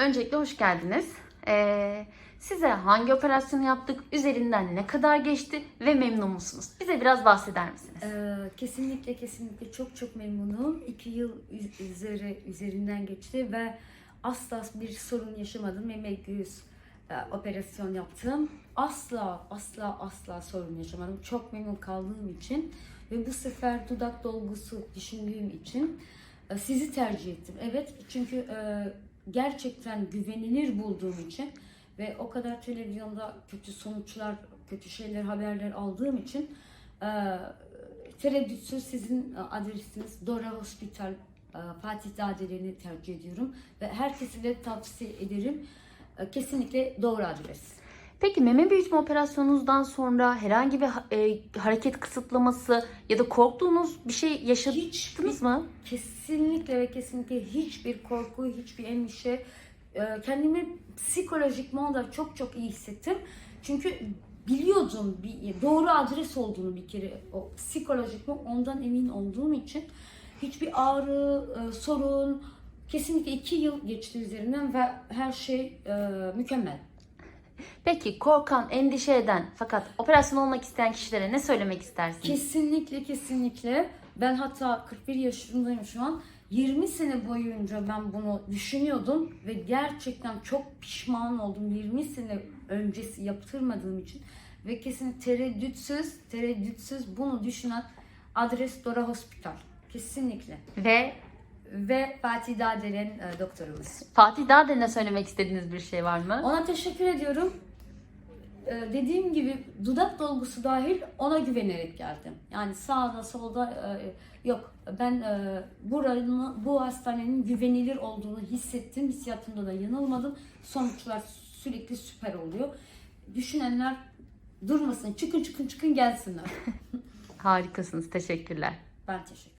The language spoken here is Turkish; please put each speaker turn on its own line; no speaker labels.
Öncelikle hoş geldiniz. Ee, size hangi operasyonu yaptık, üzerinden ne kadar geçti ve memnun musunuz? Bize biraz bahseder misiniz?
Ee, kesinlikle kesinlikle çok çok memnunum. İki yıl üz- üzeri üzerinden geçti ve asla bir sorun yaşamadım. Meme göğüs e, operasyon yaptım. Asla asla asla sorun yaşamadım. Çok memnun kaldığım için ve bu sefer dudak dolgusu düşündüğüm için e, sizi tercih ettim. Evet çünkü e, gerçekten güvenilir bulduğum için ve o kadar televizyonda kötü sonuçlar, kötü şeyler, haberler aldığım için e, tereddütsüz sizin e, adresiniz Dora Hospital e, Fatih Dadelerini tercih ediyorum ve herkese de tavsiye ederim. E, Kesinlikle doğru adres.
Peki meme büyütme operasyonunuzdan sonra herhangi bir e, hareket kısıtlaması ya da korktuğunuz bir şey yaşadınız mı?
Kesinlikle ve kesinlikle hiçbir korku, hiçbir endişe. e, Kendimi psikolojikman da çok çok iyi hissettim. Çünkü biliyordum bir doğru adres olduğunu bir kere o psikolojikman ondan emin olduğum için hiçbir ağrı, e, sorun kesinlikle iki yıl geçti üzerinden ve her şey e, mükemmel.
Peki korkan, endişe eden fakat operasyon olmak isteyen kişilere ne söylemek istersiniz?
Kesinlikle kesinlikle. Ben hatta 41 yaşındayım şu an. 20 sene boyunca ben bunu düşünüyordum ve gerçekten çok pişman oldum 20 sene öncesi yaptırmadığım için ve kesin tereddütsüz tereddütsüz bunu düşünen adres Dora Hospital kesinlikle
Ve
ve Fatih Dadelen e, doktorumuz.
Fatih daha da ne söylemek istediğiniz bir şey var mı?
Ona teşekkür ediyorum. Ee, dediğim gibi dudak dolgusu dahil ona güvenerek geldim. Yani sağda solda e, yok. Ben e, buranın, bu hastanenin güvenilir olduğunu hissettim. Hissiyatımda da yanılmadım. Sonuçlar sürekli süper oluyor. Düşünenler durmasın. Çıkın çıkın çıkın gelsinler.
Harikasınız. Teşekkürler.
Ben teşekkür